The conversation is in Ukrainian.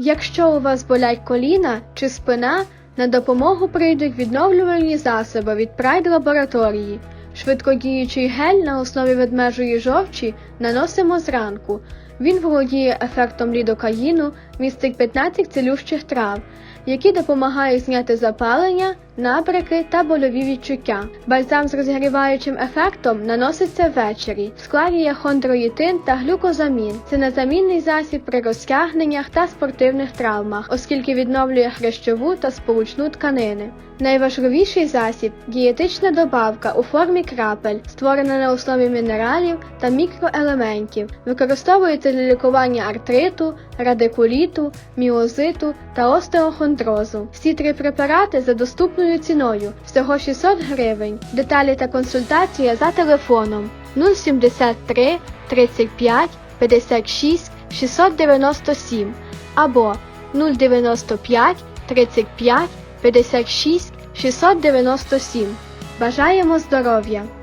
Якщо у вас болять коліна чи спина, на допомогу прийдуть відновлювальні засоби від Pride лабораторії. Швидкодіючий гель на основі ведмежої жовчі наносимо зранку. Він володіє ефектом лідокаїну, містить 15 цілющих трав, які допомагають зняти запалення, набряки та больові відчуття. Бальзам з розгріваючим ефектом наноситься ввечері, скларює хондроїтин та глюкозамін. Це незамінний засіб при розтягненнях та спортивних травмах, оскільки відновлює хрящову та сполучну тканини. Найважливіший засіб дієтична добавка у формі крапель, створена на основі мінералів та мікроелементів, використовується для лікування артриту, радикуліту, міозиту та остеохондрозу. Всі три препарати за доступною ціною всього 600 гривень. Деталі та консультація за телефоном 073 35 56 697 або 095 35 56 697. Бажаємо здоров'я!